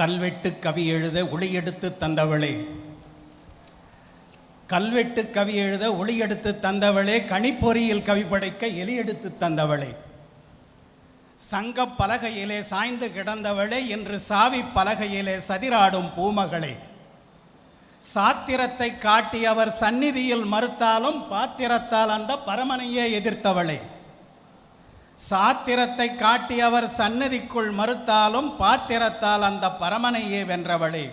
கல்வெட்டு கவி எழுத ஒளி எடுத்து தந்தவளே. கல்வெட்டு கவி எழுத ஒளி எடுத்து தந்தவளே கணிப்பொறியில் கவி படைக்க எலி எடுத்து தந்தவளே. சங்க பலகையிலே சாய்ந்து கிடந்தவளே என்று சாவி பலகையிலே சதிராடும் பூமகளே. சாத்திரத்தை காட்டி அவர் சந்நிதியில் மறுத்தாலும் பாத்திரத்தால் அந்த பரமனையே எதிர்த்தவளே. சாத்திரத்தை காட்டியவர் சந்நிதிக்குள் மறுத்தாலும் பாத்திரத்தால் அந்த பரமனையே வென்றவளே.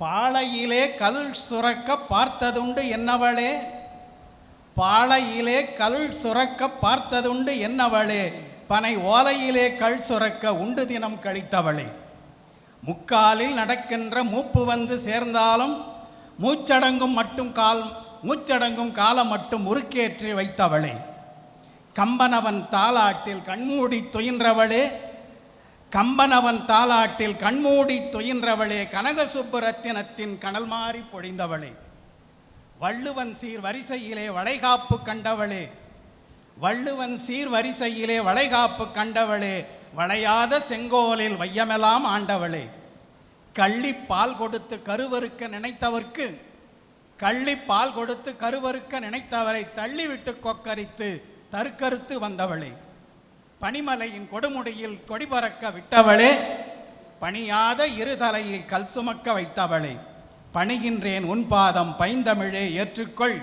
பாளையிலே கல் சுரக்க பார்த்ததுண்டு என்னவளே? பாளையிலே கல் சுரக்க பார்த்ததுண்டு என்னவளே? பனை ஓலையிலே கல் சுரக்க உண்டு தினம் கழித்தவளே. முக்காலில் நடக்கின்ற மூப்பு வந்து சேர்ந்தாலும் மூச்சடங்கும் மட்டும் கால் மூச்சடங்கும் காலம் மட்டும் உருக்கேற்றி வைத்தவளே. கம்பனவன் தாலாட்டில் கண்மூடி துயின்றவளே கம்பனவன் தாலாட்டில் கண்மூடி துயின்றவளே கனகசுப்புரத்தினத்தின் கனல் மாறி பொழிந்தவளே. வள்ளுவன் சீர் வரிசையிலே வளைகாப்பு கண்டவளே வள்ளுவன் சீர் வரிசையிலே வளைகாப்பு கண்டவளே வளையாத செங்கோலில் வையமெல்லாம் ஆண்டவளே. கள்ளி பால் கொடுத்து கருவறுக்க நினைத்தவர்க்கு கள்ளி பால் கொடுத்து கருவறுக்க நினைத்தவரை தள்ளிவிட்டு கொக்கரித்து தற்கருத்து வந்தவளே. பனிமலையின் கொடுமுடியில் கொடி பறக்க விட்டவளே. பணியாத இருதலையில் கல் சுமக்க வைத்தவளே. பணிகின்றேன் உன் பாதம் பைந்தமிழே ஏற்றுக்கொள்.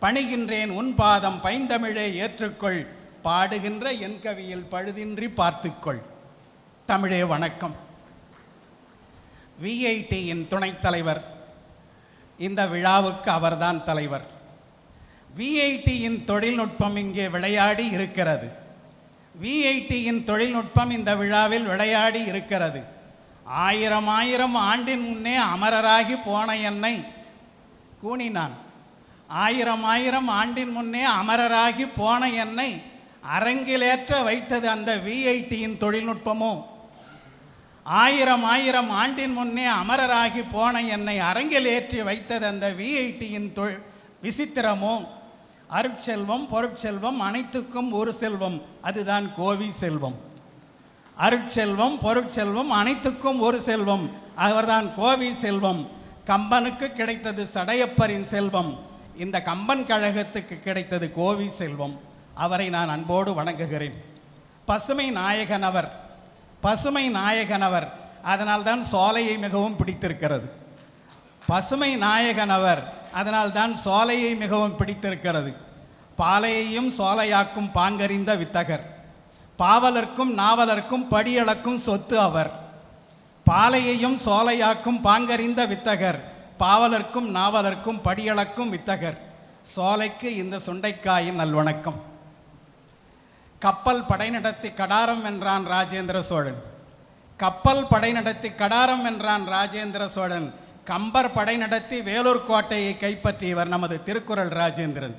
பணிகின்றேன் உன் பாதம் பைந்தமிழே ஏற்றுக்கொள். பாடுகின்ற என் கவியில் பழுதின்றி பார்த்துக்கொள். தமிழே வணக்கம். விஐடியின் துணைத் தலைவர். இந்த விழாவுக்கு அவர்தான் தலைவர். விஐடியின் தொழில்நுட்பம் இங்கே விளையாடி இருக்கிறது. விஐடியின் தொழில்நுட்பம் இந்த விழாவில் விளையாடி இருக்கிறது. ஆயிரம் ஆயிரம் ஆண்டின் முன்னே அமரராகி போன என்னை கூனினான். ஆயிரம் ஆயிரம் ஆண்டின் முன்னே அமரராகி போன என்னை அரங்கிலேற்ற வைத்தது அந்த விஐடியின் தொழில்நுட்பமோ? ஆயிரம் ஆயிரம் ஆண்டின் முன்னே அமரராகி போன என்னை அரங்கில் ஏற்றி வைத்தது அந்த விஐடியின் தொ விசித்திரமோ? அருட்செல்வம் பொருட்செல்வம் அனைத்துக்கும் ஒரு செல்வம். அதுதான் கோவி செல்வம். அருட்செல்வம் பொருட்செல்வம் அனைத்துக்கும் ஒரு செல்வம். அவர்தான் கோவி செல்வம். கம்பனுக்கு கிடைத்தது சடையப்பரின் செல்வம். இந்த கம்பன் கழகத்துக்கு கிடைத்தது கோவி செல்வம். அவரை நான் அன்போடு வணங்குகிறேன். பசுமை நாயகன் அவர். பசுமை நாயகன் அவர். அதனால்தான் சோலையை மிகவும் பிடித்திருக்கிறது. பசுமை நாயகன் அவர். அதனால்தான் சோலையை மிகவும் பிடித்திருக்கிறது. பாலையையும் சோலையாக்கும் பாங்கறிந்த வித்தகர். பாவலர்க்கும் நாவலர்க்கும் படியளக்கும் சொத்து அவர். பாலையையும் சோலையாக்கும் பாங்கறிந்த வித்தகர். பாவலர்க்கும் நாவலர்க்கும் படியளக்கும் வித்தகர். சோலைக்கு இந்த சுண்டைக்காயின் நல்வணக்கம். கப்பல் படை நடத்தி கடாரம் வென்றான் ராஜேந்திர சோழன். கப்பல் படை நடத்தி கடாரம் வென்றான் ராஜேந்திர சோழன். கம்பர் படை நடத்தி வேலூர் கோட்டையை கைப்பற்றியவர் நமது திருக்குறள் ராஜேந்திரன்.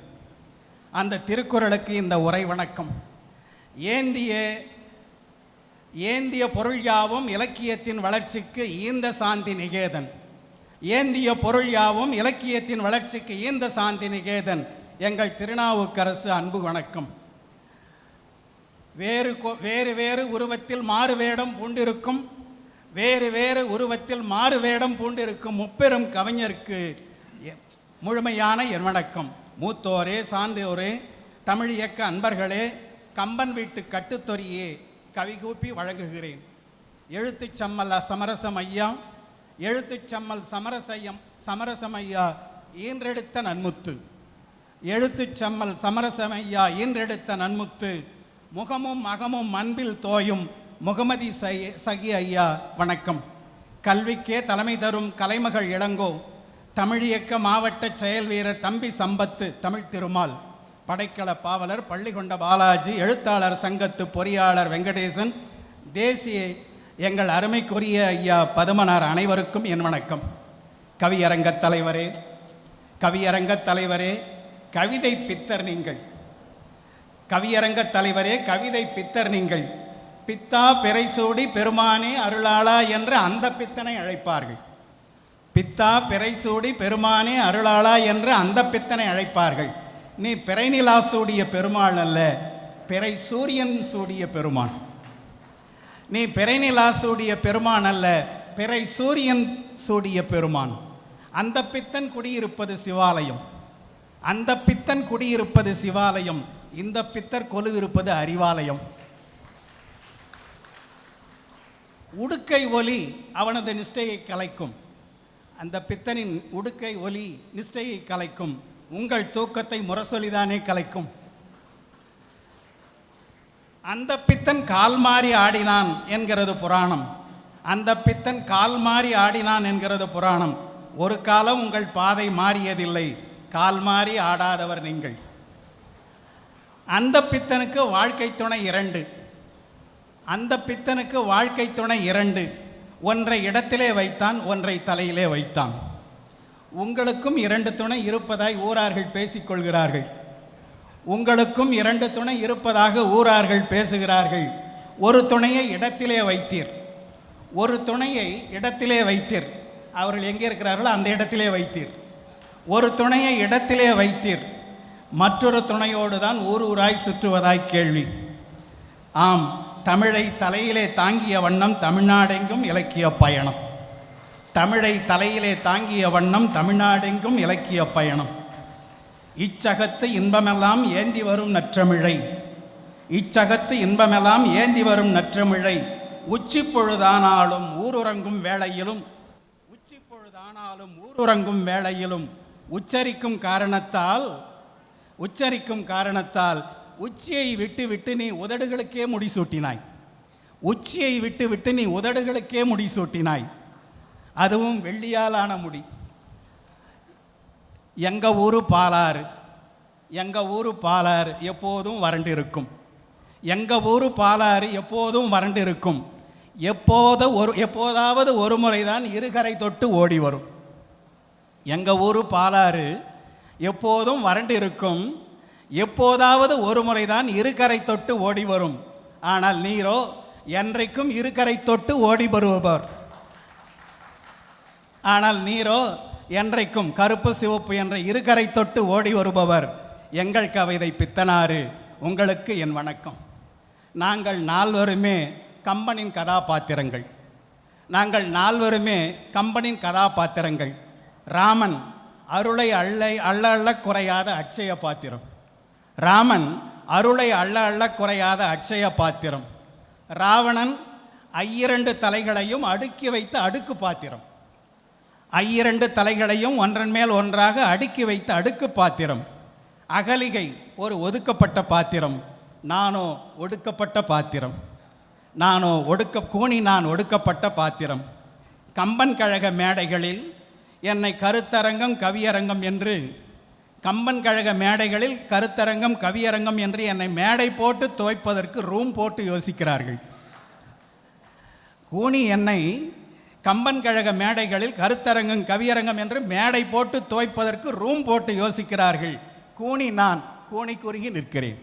அந்த திருக்குறளுக்கு இந்த உரை வணக்கம். ஏந்திய ஏந்திய பொருள் யாவும் இலக்கியத்தின் வளர்ச்சிக்கு ஈந்த சாந்தி நிகேதன். ஏந்திய பொருள் யாவும் இலக்கியத்தின் வளர்ச்சிக்கு ஈந்த சாந்தி நிகேதன். எங்கள் திருநாவுக்கரசு அன்பு வணக்கம். வேறு வேறு வேறு உருவத்தில் மாறு வேடம் பூண்டிருக்கும் வேறு வேறு உருவத்தில் மாறு வேடம் பூண்டிருக்கும் முப்பெரும் கவிஞருக்கு எ- முழுமையான என் வணக்கம் மூத்தோரே சான்றோரே தமிழ் இயக்க அன்பர்களே கம்பன் வீட்டு கட்டுத்தொரியே கவிகூப்பி வழங்குகிறேன். எழுத்துச் சம்மல் சமரசம் ஐயா எழுத்துச் சம்மல் சமரசையம் சமரசம் ஐயா ஈன்றெடுத்த நன்முத்து. எழுத்துச் சமரசம் சமரசமையா ஈன்றெடுத்த நன்முத்து. முகமும் அகமும் அன்பில் தோயும் முகமதி சகி ஐயா வணக்கம். கல்விக்கே தலைமை தரும் கலைமகள் இளங்கோ தமிழியக்க மாவட்ட செயல் வீரர் தம்பி சம்பத்து தமிழ் திருமால். படைக்கல பாவலர் பள்ளிகொண்ட பாலாஜி எழுத்தாளர் சங்கத்து பொறியாளர் வெங்கடேசன் தேசிய எங்கள் அருமைக்குரிய ஐயா பதுமனார் அனைவருக்கும் என் வணக்கம். கவியரங்கத் தலைவரே கவியரங்கத் தலைவரே கவிதை பித்தர் நீங்கள். கவியரங்கத் தலைவரே கவிதை பித்தர் நீங்கள். பித்தா பிறைசூடி பெருமானே அருளாளா என்று அந்த பித்தனை அழைப்பார்கள். பித்தா பிறைசூடி பெருமானே அருளாளா என்று அந்த பித்தனை அழைப்பார்கள். நீ பிறைநிலா சூடிய பெருமாள் அல்ல பிறை சூரியன் சூடிய பெருமான் நீ பிறைநிலா சூடிய பெருமான் அல்ல பிறை சூரியன் சூடிய பெருமான் அந்த பித்தன் குடியிருப்பது சிவாலயம். அந்த பித்தன் குடியிருப்பது சிவாலயம். இந்த பித்தர் கொலுவிருப்பது அறிவாலயம். உடுக்கை ஒலி அவனது நிஷ்டையை கலைக்கும். அந்த பித்தனின் உடுக்கை ஒலி நிஷ்டையை கலைக்கும். உங்கள் தூக்கத்தை முரசொலிதானே கலைக்கும். அந்த பித்தன் கால் மாறி ஆடினான் என்கிறது புராணம். அந்த பித்தன் கால் மாறி ஆடினான் என்கிறது புராணம். ஒரு காலம் உங்கள் பாதை மாறியதில்லை. கால் மாறி ஆடாதவர் நீங்கள். அந்த பித்தனுக்கு வாழ்க்கை துணை இரண்டு. அந்த பித்தனுக்கு வாழ்க்கை துணை இரண்டு. ஒன்றை இடத்திலே வைத்தான் ஒன்றை தலையிலே வைத்தான். உங்களுக்கும் இரண்டு துணை இருப்பதாய் ஊரார்கள் பேசிக்கொள்கிறார்கள். உங்களுக்கும் இரண்டு துணை இருப்பதாக ஊரார்கள் பேசுகிறார்கள். ஒரு துணையை இடத்திலே வைத்தீர். ஒரு துணையை இடத்திலே வைத்தீர். அவர்கள் எங்கே இருக்கிறார்களோ அந்த இடத்திலே வைத்தீர். ஒரு துணையை இடத்திலே வைத்தீர். மற்றொரு துணையோடு தான் ஊர் ஊராய் சுற்றுவதாய் கேள்வி. ஆம். தமிழை தலையிலே தாங்கிய வண்ணம் தமிழ்நாடெங்கும் இலக்கிய பயணம். தமிழை தலையிலே தாங்கிய வண்ணம் தமிழ்நாடெங்கும் இலக்கிய பயணம். இச்சகத்து இன்பமெல்லாம் ஏந்தி வரும் நற்றமிழை. இச்சகத்து இன்பமெல்லாம் ஏந்தி வரும் நற்றமிழை. உச்சி பொழுதானாலும் ஊருறங்கும் வேளையிலும் உச்சி பொழுதானாலும் ஊருறங்கும் வேளையிலும் உச்சரிக்கும் காரணத்தால் உச்சரிக்கும் காரணத்தால் உச்சியை விட்டு விட்டு நீ உதடுகளுக்கே முடிசூட்டினாய் உச்சியை விட்டு விட்டு நீ உதடுகளுக்கே முடிசூட்டினாய் அதுவும் வெள்ளியாலான முடி. எங்கள் ஊர் பாலாறு. எங்கள் ஊர் பாலாறு எப்போதும் வறண்டு இருக்கும் ஊர் பாலாறு எப்போதும் வறண்டு இருக்கும் ஒரு எப்போதாவது ஒரு முறை தான் இருகரை தொட்டு ஓடி வரும். எங்கள் ஊர் பாலாறு எப்போதும் வறண்டு இருக்கும் எப்போதாவது ஒரு முறைதான் இருகரை தொட்டு ஓடி வரும். ஆனால் நீரோ என்றைக்கும் இருகரை தொட்டு ஓடி வருபவர். ஆனால் நீரோ என்றைக்கும் கருப்பு சிவப்பு என்ற இருகரை தொட்டு ஓடி வருபவர். எங்கள் கவிதை பித்தனாறு உங்களுக்கு என் வணக்கம். நாங்கள் நால்வருமே கம்பனின் கதாபாத்திரங்கள். நாங்கள் நால்வருமே கம்பனின் கதாபாத்திரங்கள். ராமன் அருளை அள்ளை அள்ள அள்ள குறையாத அட்சய பாத்திரம். ராமன் அருளை அள்ள அள்ள குறையாத அட்சய பாத்திரம். ராவணன் ஐயிரண்டு தலைகளையும் அடுக்கி வைத்த அடுக்கு பாத்திரம். ஐயிரண்டு தலைகளையும் ஒன்றன் மேல் ஒன்றாக அடுக்கி வைத்த அடுக்கு பாத்திரம். அகலிகை ஒரு ஒதுக்கப்பட்ட பாத்திரம். நானோ ஒடுக்கப்பட்ட பாத்திரம். நானோ ஒடுக்க கூணி நான் ஒடுக்கப்பட்ட பாத்திரம். கம்பன் கழக மேடைகளில் என்னை கருத்தரங்கம் கவியரங்கம் என்று கம்பன் கழக மேடைகளில் கருத்தரங்கம் கவியரங்கம் என்று என்னை மேடை போட்டு துவைப்பதற்கு ரூம் போட்டு யோசிக்கிறார்கள். கூனி என்னை கம்பன் கழக மேடைகளில் கருத்தரங்கம் கவியரங்கம் என்று மேடை போட்டு துவைப்பதற்கு ரூம் போட்டு யோசிக்கிறார்கள். கூனி நான் கூனி குறுகி நிற்கிறேன்.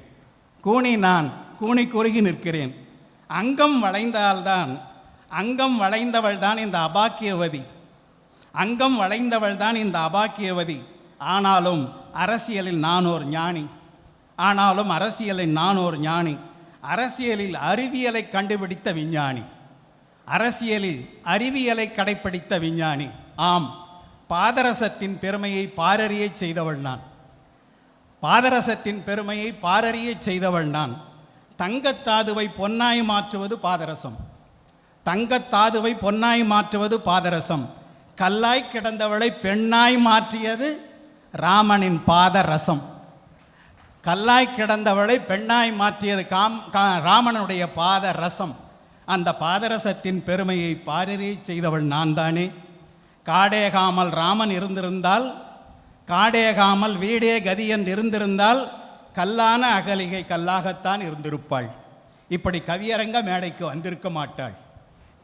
கூனி நான் கூனி குறுகி நிற்கிறேன். அங்கம் வளைந்தால்தான் அங்கம் வளைந்தவள் தான் இந்த அபாக்கியவதி. அங்கம் வளைந்தவள் தான் இந்த அபாக்கியவதி. ஆனாலும் அரசியலில் நான் ஒரு ஞானி. ஆனாலும் அரசியலில் நான் ஒரு ஞானி. அரசியலில் அறிவியலை கண்டுபிடித்த விஞ்ஞானி. அரசியலில் அறிவியலை கடைப்பிடித்த விஞ்ஞானி. ஆம் பாதரசத்தின் பெருமையை பாரறிய செய்தவள் நான். பாதரசத்தின் பெருமையை பாரறிய செய்தவள் நான். தங்கத்தாதுவை பொன்னாய் மாற்றுவது பாதரசம். தங்கத்தாதுவை பொன்னாய் மாற்றுவது பாதரசம். கல்லாய் கிடந்தவளை பெண்ணாய் மாற்றியது ராமனின் பாத ரசம். கல்லாய் கிடந்தவளை பெண்ணாய் மாற்றியது காம் கா- ராமனுடைய பாத ரசம். அந்த பாதரசத்தின் பெருமையை பாரிரை செய்தவள் நான் தானே காடேகாமல் ராமன் இருந்திருந்தால் காடேகாமல் வீடே கதி என்று இருந்திருந்தால் கல்லான அகலிகை கல்லாகத்தான் இருந்திருப்பாள். இப்படி கவியரங்க மேடைக்கு வந்திருக்க மாட்டாள்.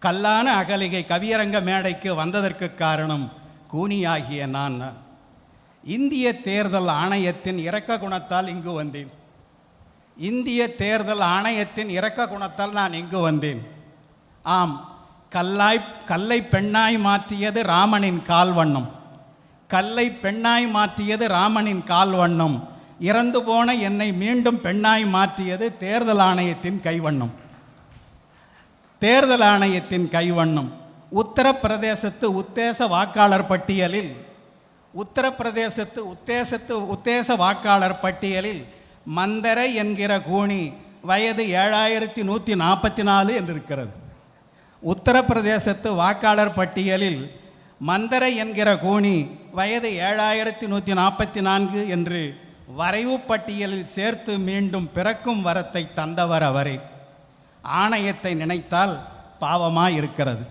கல்லான அகலிகை கவியரங்க மேடைக்கு வந்ததற்கு காரணம் கூனியாகிய நான் நான் இந்திய தேர்தல் ஆணையத்தின் இரக்க குணத்தால் இங்கு வந்தேன். இந்திய தேர்தல் ஆணையத்தின் இரக்க குணத்தால் நான் இங்கு வந்தேன். ஆம் கல்லாய் கல்லை பெண்ணாய் மாற்றியது ராமனின் கால் வண்ணம். கல்லை பெண்ணாய் மாற்றியது ராமனின் கால் வண்ணம். இறந்து போன என்னை மீண்டும் பெண்ணாய் மாற்றியது தேர்தல் ஆணையத்தின் கைவண்ணம் தேர்தல் ஆணையத்தின் கைவண்ணம் உத்தரப்பிரதேசத்து உத்தேச வாக்காளர் பட்டியலில் உத்தரப்பிரதேசத்து உத்தேசத்து உத்தேச வாக்காளர் பட்டியலில் மந்தரை என்கிற கூணி வயது ஏழாயிரத்தி நூற்றி நாற்பத்தி நாலு என்றிருக்கிறது. உத்தரப்பிரதேசத்து வாக்காளர் பட்டியலில் மந்தரை என்கிற கூணி வயது ஏழாயிரத்தி நூற்றி நாற்பத்தி நான்கு என்று வரைவு பட்டியலில் சேர்த்து மீண்டும் பிறக்கும் வரத்தை தந்தவர் அவரே. ஆணையத்தை நினைத்தால் பாவமாக இருக்கிறது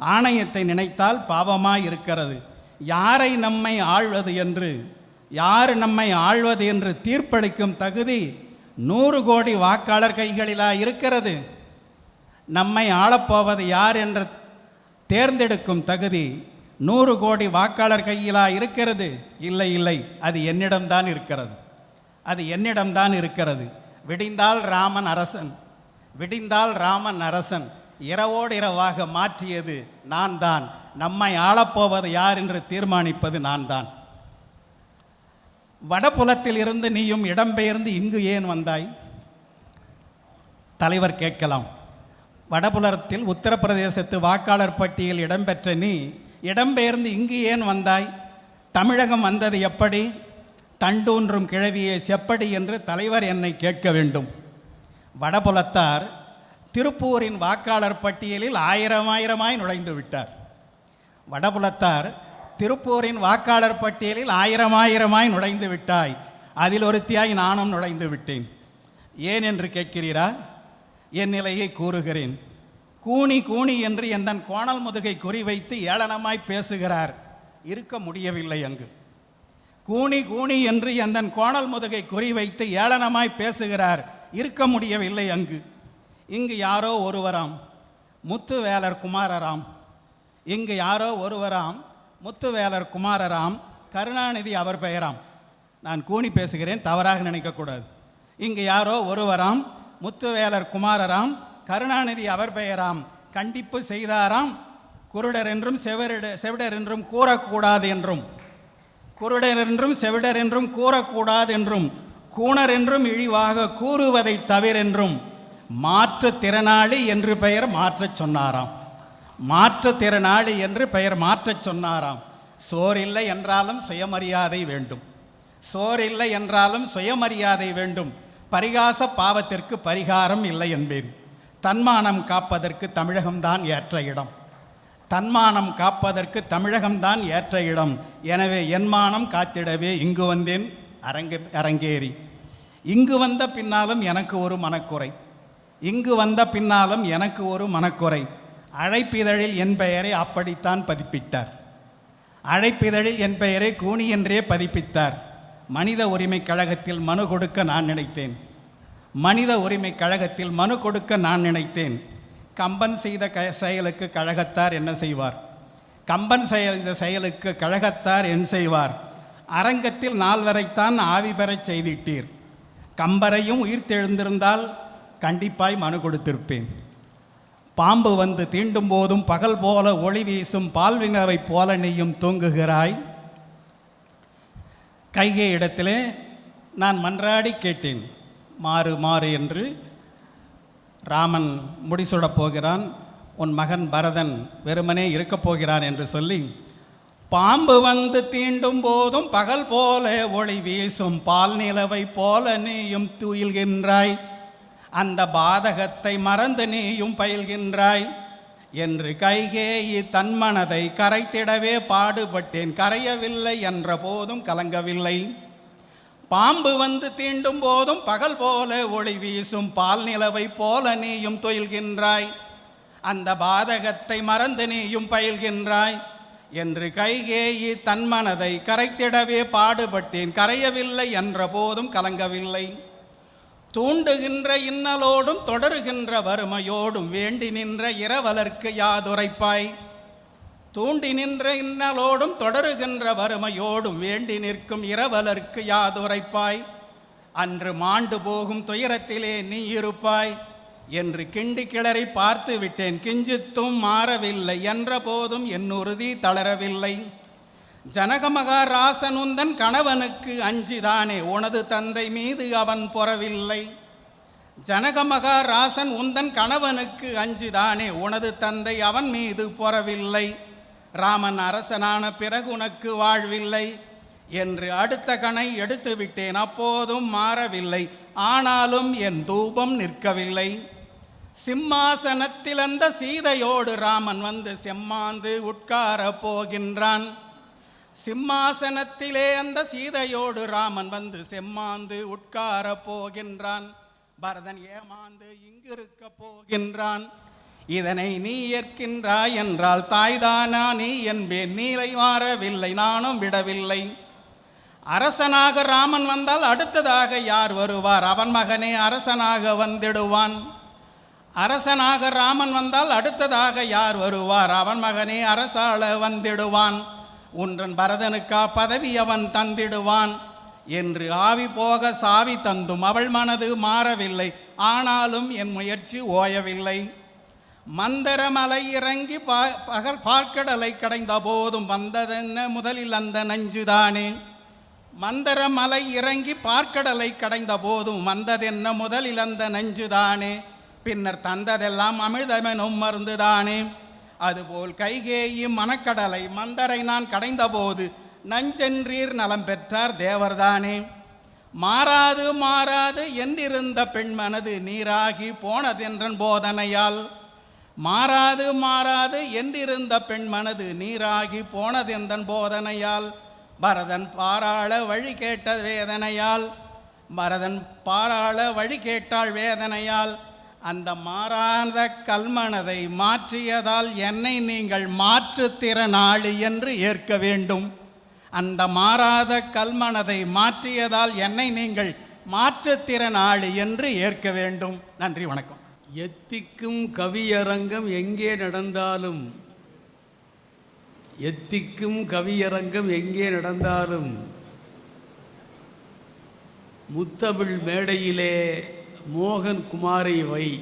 ஆணையத்தை நினைத்தால் பாவமாக இருக்கிறது யாரை நம்மை ஆள்வது என்று யார் நம்மை ஆள்வது என்று தீர்ப்பளிக்கும் தகுதி நூறு கோடி வாக்காளர் கைகளிலா இருக்கிறது. நம்மை ஆளப்போவது யார் என்று தேர்ந்தெடுக்கும் தகுதி நூறு கோடி வாக்காளர் கையிலா இருக்கிறது. இல்லை இல்லை அது என்னிடம்தான் இருக்கிறது. அது என்னிடம்தான் இருக்கிறது. விடிந்தால் ராமன் அரசன் விடிந்தால் ராமன் அரசன் இரவோடு இரவாக மாற்றியது நான் தான் நம்மை ஆளப்போவது யார் என்று தீர்மானிப்பது நான் தான் வடபுலத்தில் இருந்து நீயும் இடம்பெயர்ந்து இங்கு ஏன் வந்தாய்? தலைவர் கேட்கலாம். வடபுலத்தில் உத்தரப்பிரதேசத்து வாக்காளர் பட்டியல் இடம்பெற்ற நீ இடம்பெயர்ந்து இங்கு ஏன் வந்தாய்? தமிழகம் வந்தது எப்படி? தண்டூன்றும் கிழவியே செப்படி என்று தலைவர் என்னை கேட்க வேண்டும். வடபுலத்தார் திருப்பூரின் வாக்காளர் பட்டியலில் ஆயிரம் ஆயிரமாய் நுழைந்து விட்டார். வடபுலத்தார் திருப்பூரின் வாக்காளர் பட்டியலில் ஆயிரம் ஆயிரமாய் நுழைந்து விட்டாய். அதில் ஒருத்தியாய் நானும் நுழைந்து விட்டேன். ஏன் என்று கேட்கிறீரா? என் நிலையை கூறுகிறேன். கூணி கூனி என்று எந்தன் கோணல் முதுகை குறிவைத்து ஏளனமாய் பேசுகிறார். இருக்க முடியவில்லை அங்கு. கூணி கூனி என்று எந்தன் கோணல் முதுகை குறிவைத்து ஏளனமாய் பேசுகிறார். இருக்க முடியவில்லை அங்கு. இங்கு யாரோ ஒருவராம். முத்துவேலர் குமாரராம். இங்கு யாரோ ஒருவராம் முத்துவேலர் குமாரராம் கருணாநிதி அவர் பெயராம். நான் கூனி பேசுகிறேன் தவறாக நினைக்கக்கூடாது. இங்கு யாரோ ஒருவராம் முத்துவேலர் குமாரராம் கருணாநிதி அவர் பெயராம். கண்டிப்பு செய்தாராம் குருடர் என்றும் செவரிட செவிடர் என்றும் கூறக்கூடாது என்றும். குருடர் என்றும் செவிடர் என்றும் கூறக்கூடாது என்றும். கூணர் என்றும் இழிவாக கூறுவதை தவிரென்றும். மாற்றுத்திறனாளி என்று பெயர் மாற்றச் சொன்னாராம். மாற்றுத்திறனாளி என்று பெயர் மாற்றச் சொன்னாராம். சோறில்லை என்றாலும் சுயமரியாதை வேண்டும். சோறில்லை என்றாலும் சுயமரியாதை வேண்டும். பரிகாச பாவத்திற்கு பரிகாரம் இல்லை என்பேன். தன்மானம் காப்பதற்கு தமிழகம்தான் ஏற்ற இடம். தன்மானம் காப்பதற்கு தமிழகம்தான் ஏற்ற இடம். எனவே என் மானம் காத்திடவே இங்கு வந்தேன் அரங்க அரங்கேறி. இங்கு வந்த பின்னாலும் எனக்கு ஒரு மனக்குறை. இங்கு வந்த பின்னாலும் எனக்கு ஒரு மனக்குறை. அழைப்பிதழில் என் பெயரை அப்படித்தான் பதிப்பிட்டார். அழைப்பிதழில் என் பெயரை கூனி என்றே பதிப்பித்தார். மனித உரிமை கழகத்தில் மனு கொடுக்க நான் நினைத்தேன். மனித உரிமை கழகத்தில் மனு கொடுக்க நான் நினைத்தேன். கம்பன் செய்த க செயலுக்கு கழகத்தார் என்ன செய்வார்? கம்பன் செய்த செயலுக்கு கழகத்தார் என் செய்வார்? அரங்கத்தில் நால்வரைத்தான் ஆவி பெறச் செய்திட்டீர். கம்பரையும் உயிர்த்தெழுந்திருந்தால் கண்டிப்பாய் மனு கொடுத்திருப்பேன். பாம்பு வந்து தீண்டும் போதும் பகல் போல ஒளி வீசும் பால்வினவை போல நீயும் தூங்குகிறாய். கைகை இடத்திலே நான் மன்றாடி கேட்டேன். மாறு மாறு என்று ராமன் முடிசூடப் போகிறான். உன் மகன் பரதன் வெறுமனே இருக்கப் போகிறான் என்று சொல்லி பாம்பு வந்து தீண்டும் போதும் பகல் போல ஒளி வீசும் பால் நிலவை போல நீயும் துயில்கின்றாய். அந்த பாதகத்தை மறந்து நீயும் பயில்கின்றாய் என்று கைகேயி தன் மனதை கரைத்திடவே பாடுபட்டேன். கரையவில்லை என்ற போதும் கலங்கவில்லை. பாம்பு வந்து தீண்டும் போதும் பகல் போல ஒளி வீசும். பால் நிலவை போல நீயும் தொயில்கின்றாய். அந்த பாதகத்தை மறந்து நீயும் பயில்கின்றாய் என்று கைகேயி தன் மனதை கரைத்திடவே பாடுபட்டேன். கரையவில்லை என்ற போதும் கலங்கவில்லை. தூண்டுகின்ற இன்னலோடும் தொடருகின்ற வறுமையோடும் வேண்டி நின்ற இரவலர்க்கு யாதுரைப்பாய். தூண்டி நின்ற இன்னலோடும் தொடருகின்ற வறுமையோடும் வேண்டி நிற்கும் இரவலர்க்கு யாதுரைப்பாய். அன்று மாண்டு போகும் துயரத்திலே நீ இருப்பாய். என்று கிண்டி கிளறி பார்த்து விட்டேன் கிஞ்சித்தும் மாறவில்லை. என்ற போதும் என் உறுதி தளரவில்லை. ஜனகமகாராசன் உந்தன் கணவனுக்கு அஞ்சுதானே? உனது தந்தை மீது அவன் பொறவில்லை. ஜனகமகா ராசன் உந்தன் கணவனுக்கு அஞ்சுதானே? உனது தந்தை அவன் மீது பொறவில்லை. ராமன் அரசனான பிறகு உனக்கு வாழ்வில்லை என்று அடுத்த கணை எடுத்து விட்டேன். அப்போதும் மாறவில்லை. ஆனாலும் என் தூபம் நிற்கவில்லை. சிம்மாசனத்திலந்த சீதையோடு ராமன் வந்து செம்மாந்து உட்கார போகின்றான். சிம்மாசனத்திலே அந்த சீதையோடு ராமன் வந்து செம்மாந்து உட்கார போகின்றான். பரதன் ஏமாந்து இங்கிருக்க போகின்றான். இதனை நீ ஏற்கின்றாய் என்றால் தாய்தானா நீ என்பேன். நீலை மாறவில்லை நானும் விடவில்லை. அரசனாக ராமன் வந்தால் அடுத்ததாக யார் வருவார்? அவன் மகனே அரசனாக வந்திடுவான். அரசனாக ராமன் வந்தால் அடுத்ததாக யார் வருவார்? அவன் மகனே அரசாள வந்திடுவான். உன்றன் பரதனுக்கா பதவி அவன் தந்திடுவான் என்று ஆவி போக சாவி தந்தும் அவள் மனது மாறவில்லை. ஆனாலும் என் முயற்சி ஓயவில்லை. மந்தரமலை இறங்கி பா பகல் பார்க்கடலை கடைந்த போதும் வந்ததென்ன முதலில் அந்த நஞ்சுதானே? மந்தரமலை இறங்கி பார்க்கடலை கடைந்த போதும் வந்ததென்ன முதலில் அந்த நஞ்சுதானே? பின்னர் தந்ததெல்லாம் அமிழ்தமெனும் மருந்துதானே? அதுபோல் கைகேயி மணக்கடலை மந்தரை நான் கடைந்தபோது நஞ்சென்றீர் நலம் பெற்றார் தேவர்தானே. மாறாது மாறாது என்றிருந்த பெண் மனது நீராகி போனதென்றன் போதனையால். மாறாது மாறாது என்றிருந்த பெண் மனது நீராகி போனதென்றன் போதனையால். பரதன் பாராள வழி கேட்ட வேதனையால். பரதன் பாராள வழி கேட்டாள் வேதனையால். அந்த மாறாத கல்மனதை மாற்றியதால் என்னை நீங்கள் மாற்றுத்திறனாளி என்று ஏற்க வேண்டும். அந்த மாறாத கல்மனதை மாற்றியதால் என்னை நீங்கள் மாற்றுத்திறனாளி என்று ஏற்க வேண்டும். நன்றி வணக்கம். எத்திக்கும் கவியரங்கம் எங்கே நடந்தாலும் எத்திக்கும் கவியரங்கம் எங்கே நடந்தாலும் முத்தமிழ் மேடையிலே மோகன் குமாரை வை.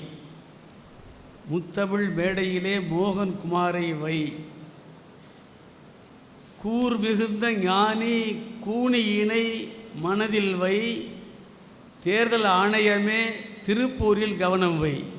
முத்தமிழ் மேடையிலே மோகன் குமாரை வை. கூர் மிகுந்த ஞானி கூனியினை மனதில் வை. தேர்தல் ஆணையமே திருப்பூரில் கவனம் வை.